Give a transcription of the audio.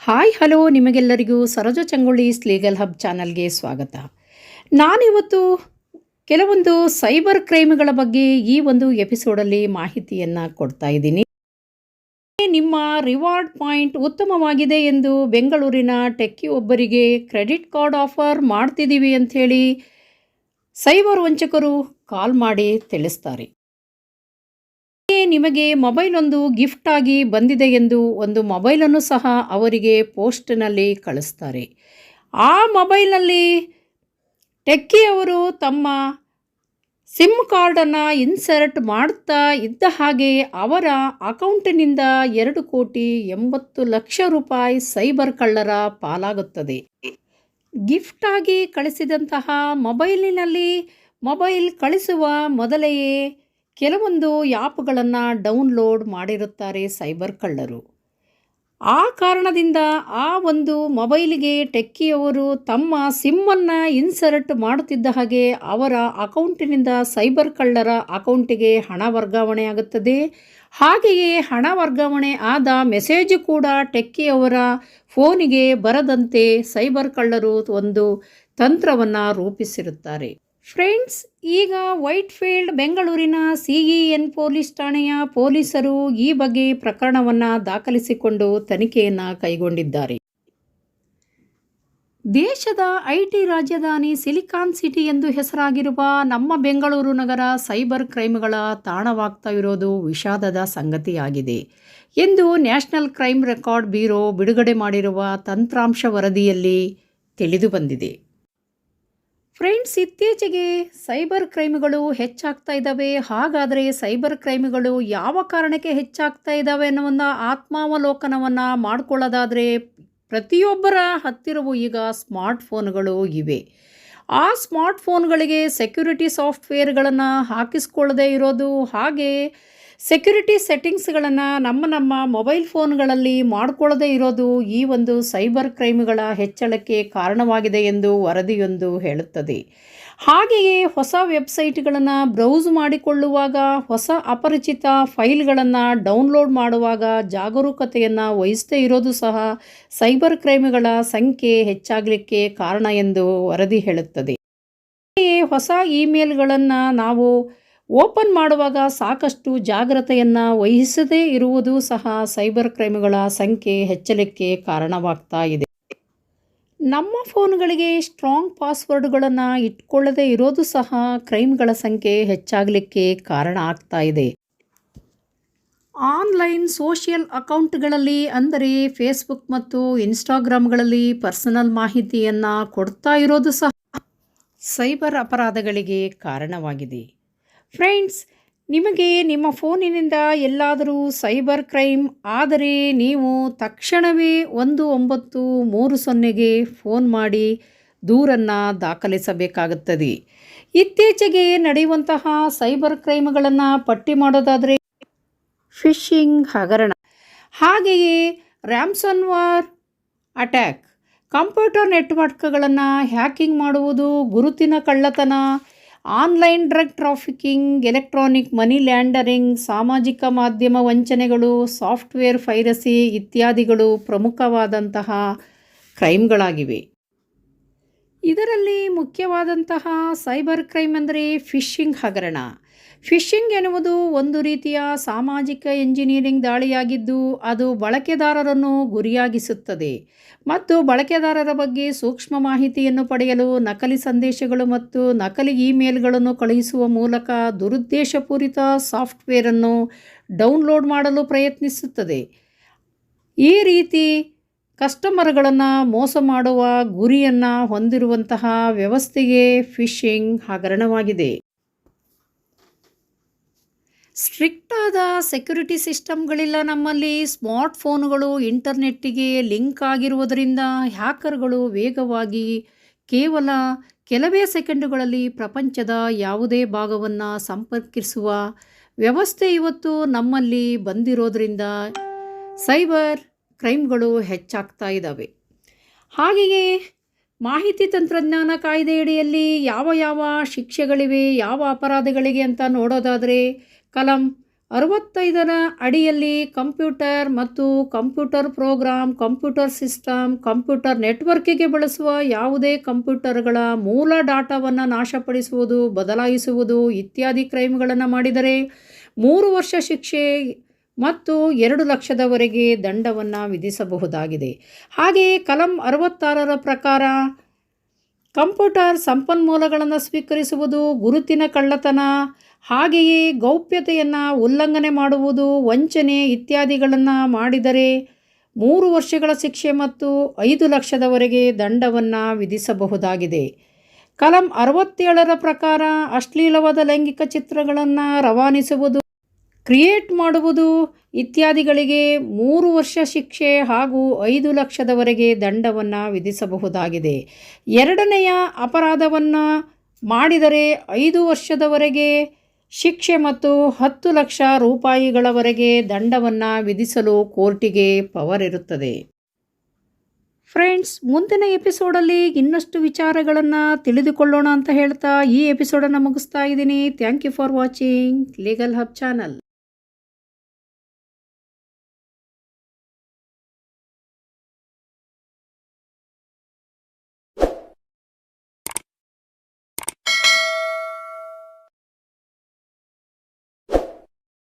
Hi, hello, ನಿಮಗೆಲ್ಲರಿಗೂ Saroja Changolli legal hub ಚಾನಲ್ಗೆ ಸ್ವಾಗತ. ನಾನಿವತ್ತು ಕೆಲವೊಂದು ಸೈಬರ್ ಕ್ರೈಮ್ಗಳ ಬಗ್ಗೆ ಈ ಒಂದು ಎಪಿಸೋಡಲ್ಲಿ ಮಾಹಿತಿಯನ್ನು ಕೊಡ್ತಾ ಇದ್ದೀನಿ. ನಿಮ್ಮ ರಿವಾರ್ಡ್ ಪಾಯಿಂಟ್ ಉತ್ತಮವಾಗಿದೆ ಎಂದು ಬೆಂಗಳೂರಿನ ಟೆಕ್ಕಿ ಒಬ್ಬರಿಗೆ ಕ್ರೆಡಿಟ್ ಕಾರ್ಡ್ ಆಫರ್ ಮಾಡ್ತಿದ್ದೀವಿ ಅಂಥೇಳಿ ಸೈಬರ್ ವಂಚಕರು ಕಾಲ್ ಮಾಡಿ ತಿಳಿಸ್ತಾರೆ. ನಿಮಗೆ ಮೊಬೈಲ್ ಒಂದು ಗಿಫ್ಟ್ ಆಗಿ ಬಂದಿದೆ ಎಂದು ಒಂದು ಮೊಬೈಲನ್ನು ಸಹ ಅವರಿಗೆ ಪೋಸ್ಟ್ನಲ್ಲಿ ಕಳಿಸ್ತಾರೆ. ಆ ಮೊಬೈಲ್ನಲ್ಲಿ ಟೆಕ್ಕಿಯವರು ತಮ್ಮ ಸಿಮ್ ಕಾರ್ಡನ್ನು ಇನ್ಸರ್ಟ್ ಮಾಡ್ತಾ ಇದ್ದ ಹಾಗೆ ಅವರ ಅಕೌಂಟಿನಿಂದ ಎರಡು ಕೋಟಿ ಎಂಬತ್ತು ಲಕ್ಷ ರೂಪಾಯಿ ಸೈಬರ್ ಕಳ್ಳರ ಪಾಲಾಗುತ್ತದೆ. ಗಿಫ್ಟ್ ಆಗಿ ಕಳಿಸಿದಂತಹ ಮೊಬೈಲಿನಲ್ಲಿ ಮೊಬೈಲ್ ಕಳಿಸುವ ಮೊದಲೆಯೇ ಕೆಲವೊಂದು ಆ್ಯಪ್ಗಳನ್ನು ಡೌನ್ಲೋಡ್ ಮಾಡಿರುತ್ತಾರೆ ಸೈಬರ್ ಕಳ್ಳರು. ಆ ಕಾರಣದಿಂದ ಆ ಒಂದು ಮೊಬೈಲಿಗೆ ಟೆಕ್ಕಿಯವರು ತಮ್ಮ ಸಿಮ್ಮನ್ನು ಇನ್ಸರ್ಟ್ ಮಾಡುತ್ತಿದ್ದ ಹಾಗೆ ಅವರ ಅಕೌಂಟಿನಿಂದ ಸೈಬರ್ ಕಳ್ಳರ ಅಕೌಂಟಿಗೆ ಹಣ ವರ್ಗಾವಣೆ ಆಗುತ್ತದೆ. ಹಾಗೆಯೇ ಹಣ ವರ್ಗಾವಣೆ ಆದ ಮೆಸೇಜು ಕೂಡ ಟೆಕ್ಕಿಯವರ ಫೋನಿಗೆ ಬರದಂತೆ ಸೈಬರ್ ಕಳ್ಳರು ಒಂದು ತಂತ್ರವನ್ನು ರೂಪಿಸಿರುತ್ತಾರೆ. ಫ್ರೆಂಡ್ಸ್, ಈಗ ವೈಟ್ ಫೀಲ್ಡ್ ಬೆಂಗಳೂರಿನ ಸಿಇಎನ್ ಪೊಲೀಸ್ ಠಾಣೆಯ ಪೊಲೀಸರು ಈ ಬಗ್ಗೆ ಪ್ರಕರಣವನ್ನು ದಾಖಲಿಸಿಕೊಂಡು ತನಿಖೆಯನ್ನು ಕೈಗೊಂಡಿದ್ದಾರೆ. ದೇಶದ ಐಟಿ ರಾಜಧಾನಿ ಸಿಲಿಕಾನ್ ಸಿಟಿ ಎಂದು ಹೆಸರಾಗಿರುವ ನಮ್ಮ ಬೆಂಗಳೂರು ನಗರ ಸೈಬರ್ ಕ್ರೈಮ್ಗಳ ತಾಣವಾಗ್ತಾ ಇರೋದು ವಿಷಾದದ ಸಂಗತಿಯಾಗಿದೆ. ಎಂದು ನ್ಯಾಷನಲ್ ಕ್ರೈಮ್ ರೆಕಾರ್ಡ್ ಬ್ಯೂರೋ ಬಿಡುಗಡೆ ಮಾಡಿರುವ ತಂತ್ರಾಂಶ ವರದಿಯಲ್ಲಿ ತಿಳಿದು ಬಂದಿದೆ. ಫ್ರೆಂಡ್ಸ್, ಇತ್ತೀಚೆಗೆ ಸೈಬರ್ ಕ್ರೈಮ್ಗಳು ಹೆಚ್ಚಾಗ್ತಾ ಇದ್ದಾವೆ ಹಾಗಾದರೆ ಸೈಬರ್ ಕ್ರೈಮ್ಗಳು ಯಾವ ಕಾರಣಕ್ಕೆ ಹೆಚ್ಚಾಗ್ತಾ ಇದ್ದಾವೆ ಒಂದು ಆತ್ಮಾವಲೋಕನವನ್ನು ಮಾಡಿಕೊಳ್ಳೋದಾದರೆ ಪ್ರತಿಯೊಬ್ಬರ ಹತ್ತಿರವೂ ಈಗ ಸ್ಮಾರ್ಟ್ ಫೋನ್ಗಳು ಇವೆ. ಆ ಸ್ಮಾರ್ಟ್ ಫೋನ್ಗಳಿಗೆ ಸೆಕ್ಯುರಿಟಿ ಸಾಫ್ಟ್ವೇರ್ಗಳನ್ನು ಹಾಕಿಸ್ಕೊಳ್ಳದೆ ಇರೋದು ಹಾಗೆ ಸೆಕ್ಯುರಿಟಿ ಸೆಟ್ಟಿಂಗ್ಸ್ಗಳನ್ನು ನಮ್ಮ ನಮ್ಮ ಮೊಬೈಲ್ ಫೋನ್ಗಳಲ್ಲಿ ಮಾಡಿಕೊಳ್ಳದೇ ಇರೋದು ಈ ಒಂದು ಸೈಬರ್ ಕ್ರೈಮ್ಗಳ ಹೆಚ್ಚಳಕ್ಕೆ ಕಾರಣವಾಗಿದೆ ಎಂದು ವರದಿಯೊಂದು ಹೇಳುತ್ತದೆ. ಹಾಗೆಯೇ ಹೊಸ ವೆಬ್ಸೈಟ್ಗಳನ್ನು ಬ್ರೌಸ್ ಮಾಡಿಕೊಳ್ಳುವಾಗ ಹೊಸ ಅಪರಿಚಿತ ಫೈಲ್ಗಳನ್ನು ಡೌನ್ಲೋಡ್ ಮಾಡುವಾಗ ಜಾಗರೂಕತೆಯನ್ನು ವಹಿಸದೇ ಇರೋದು ಸಹ ಸೈಬರ್ ಕ್ರೈಮ್ಗಳ ಸಂಖ್ಯೆ ಹೆಚ್ಚಾಗಲಿಕ್ಕೆ ಕಾರಣ ಎಂದು ವರದಿ ಹೇಳುತ್ತದೆ. ಹೊಸ ಇಮೇಲ್ಗಳನ್ನು ನಾವು ಓಪನ್ ಮಾಡುವಾಗ ಸಾಕಷ್ಟು ಜಾಗ್ರತೆಯನ್ನು ವಹಿಸದೇ ಇರುವುದು ಸಹ ಸೈಬರ್ ಕ್ರೈಮ್ಗಳ ಸಂಖ್ಯೆ ಹೆಚ್ಚಲಿಕ್ಕೆ ಕಾರಣವಾಗ್ತಾ ಇದೆ. ನಮ್ಮ ಫೋನ್ಗಳಿಗೆ ಸ್ಟ್ರಾಂಗ್ ಪಾಸ್ವರ್ಡ್ಗಳನ್ನು ಇಟ್ಕೊಳ್ಳದೇ ಇರೋದು ಸಹ ಕ್ರೈಮ್ಗಳ ಸಂಖ್ಯೆ ಹೆಚ್ಚಾಗಲಿಕ್ಕೆ ಕಾರಣ ಆಗ್ತಾ ಇದೆ. ಆನ್ಲೈನ್ ಸೋಷಿಯಲ್ ಅಕೌಂಟ್ಗಳಲ್ಲಿ ಅಂದರೆ ಫೇಸ್ಬುಕ್ ಮತ್ತು ಇನ್ಸ್ಟಾಗ್ರಾಮ್ಗಳಲ್ಲಿ ಪರ್ಸನಲ್ ಮಾಹಿತಿಯನ್ನು ಕೊಡ್ತಾ ಇರೋದು ಸಹ ಸೈಬರ್ ಅಪರಾಧಗಳಿಗೆ ಕಾರಣವಾಗಿದೆ. ಫ್ರೆಂಡ್ಸ್ ನಿಮಗೆ ನಿಮ್ಮ ಫೋನಿನಿಂದ ಎಲ್ಲಾದರೂ ಸೈಬರ್ ಕ್ರೈಮ್ ಆದರೆ ನೀವು ತಕ್ಷಣವೇ ಒಂದು ಒಂಬತ್ತು ಮೂರು ಸೊನ್ನೆಗೆ ಫೋನ್ ಮಾಡಿ ದೂರನ್ನು ದಾಖಲಿಸಬೇಕಾಗುತ್ತದೆ. ಇತ್ತೀಚೆಗೆ ನಡೆಯುವಂತಹ ಸೈಬರ್ ಕ್ರೈಮ್ಗಳನ್ನು ಪಟ್ಟಿ ಮಾಡೋದಾದರೆ ಫಿಶಿಂಗ್ ಹಗರಣ. ಹಾಗೆಯೇ ರ್ಯಾಮ್ಸನ್ವಾರ್ ಅಟ್ಯಾಕ್ ಕಂಪ್ಯೂಟರ್ ನೆಟ್ವರ್ಕ್ಗಳನ್ನು ಹ್ಯಾಕಿಂಗ್ ಮಾಡುವುದು ಗುರುತಿನ ಕಳ್ಳತನ online drug trafficking, electronic money laundering, ಸಾಮಾಜಿಕ ಮಾಧ್ಯಮ ವಂಚನೆಗಳು, ಸಾಫ್ಟ್ವೇರ್ ಫೈರಸಿ ಇತ್ಯಾದಿಗಳು ಪ್ರಮುಖವಾದಂತಹ ಕ್ರೈಮ್ಗಳಾಗಿವೆ. ಇದರಲ್ಲಿ ಮುಖ್ಯವಾದಂತಹ ಸೈಬರ್ ಕ್ರೈಮ್ ಅಂದರೆ ಫಿಶಿಂಗ್ ಹಗರಣ. ಫಿಶಿಂಗ್ ಎನ್ನುವುದು ಒಂದು ರೀತಿಯ ಸಾಮಾಜಿಕ ಎಂಜಿನಿಯರಿಂಗ್ ದಾಳಿಯಾಗಿದ್ದು, ಅದು ಬಳಕೆದಾರರನ್ನು ಗುರಿಯಾಗಿಸುತ್ತದೆ. ಮತ್ತು ಬಳಕೆದಾರರ ಬಗ್ಗೆ ಸೂಕ್ಷ್ಮ ಮಾಹಿತಿಯನ್ನು ಪಡೆಯಲು ನಕಲಿ ಸಂದೇಶಗಳು ಮತ್ತು ನಕಲಿ ಇಮೇಲ್ಗಳನ್ನು ಕಳುಹಿಸುವ ಮೂಲಕ ದುರುದ್ದೇಶಪೂರಿತ ಸಾಫ್ಟ್ವೇರನ್ನು ಡೌನ್ಲೋಡ್ ಮಾಡಲು ಪ್ರಯತ್ನಿಸುತ್ತದೆ. ಈ ರೀತಿ ಕಸ್ಟಮರ್ಗಳನ್ನು ಮೋಸ ಮಾಡುವ ಗುರಿಯನ್ನು ಹೊಂದಿರುವಂತಹ ವ್ಯವಸ್ಥೆಗೆ ಫಿಶಿಂಗ್ ಹಗರಣವಾಗಿದೆ. ಸ್ಟ್ರಿಕ್ಟ್ ಆದ ಸೆಕ್ಯುರಿಟಿ ಸಿಸ್ಟಮ್ಗಳಿಲ್ಲ ನಮ್ಮಲ್ಲಿ. ಸ್ಮಾರ್ಟ್ ಫೋನುಗಳು ಇಂಟರ್ನೆಟ್ಟಿಗೆ ಲಿಂಕ್ ಆಗಿರುವುದರಿಂದ ಹ್ಯಾಕರ್ಗಳು ವೇಗವಾಗಿ ಕೇವಲ ಕೆಲವೇ ಸೆಕೆಂಡುಗಳಲ್ಲಿ ಪ್ರಪಂಚದ ಯಾವುದೇ ಭಾಗವನ್ನು ಸಂಪರ್ಕಿಸುವ ವ್ಯವಸ್ಥೆ ಇವತ್ತು ನಮ್ಮಲ್ಲಿ ಬಂದಿರೋದರಿಂದ ಸೈಬರ್ ಕ್ರೈಮ್ಗಳು ಹೆಚ್ಚಾಗ್ತಾ ಇದ್ದಾವೆ ಹಾಗೆಯೇ ಮಾಹಿತಿ ತಂತ್ರಜ್ಞಾನ ಕಾಯ್ದೆಯಡಿಯಲ್ಲಿ ಯಾವ ಯಾವ ಶಿಕ್ಷೆಗಳಿವೆ, ಯಾವ ಅಪರಾಧಗಳಿಗೆ ಅಂತ ನೋಡೋದಾದರೆ ಕಲಂ ಅರವತ್ತೈದರ ಅಡಿಯಲ್ಲಿ ಕಂಪ್ಯೂಟರ್ ಮತ್ತು computer program computer system, computer ನೆಟ್ವರ್ಕಿಗೆ ಬಳಸುವ ಯಾವುದೇ ಕಂಪ್ಯೂಟರ್ಗಳ ಮೂಲ ಡಾಟಾವನ್ನು ನಾಶಪಡಿಸುವುದು, ಬದಲಾಯಿಸುವುದು ಇತ್ಯಾದಿ ಕ್ರೈಮ್ಗಳನ್ನು ಮಾಡಿದರೆ ಮೂರು ವರ್ಷ ಶಿಕ್ಷೆ ಮತ್ತು ಎರಡು ಲಕ್ಷದವರೆಗೆ ದಂಡವನ್ನು ವಿಧಿಸಬಹುದಾಗಿದೆ. ಹಾಗೆಯೇ ಕಲಂ ಅರವತ್ತಾರರ ಪ್ರಕಾರ ಕಂಪ್ಯೂಟರ್ ಸಂಪನ್ಮೂಲಗಳನ್ನು ಸ್ವೀಕರಿಸುವುದು ಗುರುತಿನ ಕಳ್ಳತನ ಹಾಗೆಯೇ ಗೌಪ್ಯತೆಯನ್ನು ಉಲ್ಲಂಘನೆ ಮಾಡುವುದು, ವಂಚನೆ ಇತ್ಯಾದಿಗಳನ್ನು ಮಾಡಿದರೆ ಮೂರು ವರ್ಷಗಳ ಶಿಕ್ಷೆ ಮತ್ತು ಐದು ಲಕ್ಷದವರೆಗೆ ದಂಡವನ್ನು ವಿಧಿಸಬಹುದಾಗಿದೆ. ಕಲಂ ಅರವತ್ತೇಳರ ಪ್ರಕಾರ ಅಶ್ಲೀಲವಾದ ಲೈಂಗಿಕ ಚಿತ್ರಗಳನ್ನು ರವಾನಿಸುವುದು, ಕ್ರಿಯೇಟ್ ಮಾಡುವುದು ಇತ್ಯಾದಿಗಳಿಗೆ ಮೂರು ವರ್ಷ ಶಿಕ್ಷೆ ಹಾಗೂ ಐದು ಲಕ್ಷದವರೆಗೆ ದಂಡವನ್ನು ವಿಧಿಸಬಹುದಾಗಿದೆ. ಎರಡನೆಯ ಅಪರಾಧವನ್ನು ಮಾಡಿದರೆ ಐದು ವರ್ಷದವರೆಗೆ ಶಿಕ್ಷೆ ಮತ್ತು ಹತ್ತು ಲಕ್ಷ ರೂಪಾಯಿಗಳವರೆಗೆ ದಂಡವನ್ನು ವಿಧಿಸಲು ಕೋರ್ಟಿಗೆ ಪವರ್ ಇರುತ್ತದೆ. ಫ್ರೆಂಡ್ಸ್, ಮುಂದಿನ ಎಪಿಸೋಡಲ್ಲಿ ಇನ್ನಷ್ಟು ವಿಚಾರಗಳನ್ನು ತಿಳಿದುಕೊಳ್ಳೋಣ ಅಂತ ಹೇಳ್ತಾ ಈ ಎಪಿಸೋಡನ್ನು ಮುಗಿಸ್ತಾ ಇದ್ದೀನಿ. Thank you for watching legal hub channel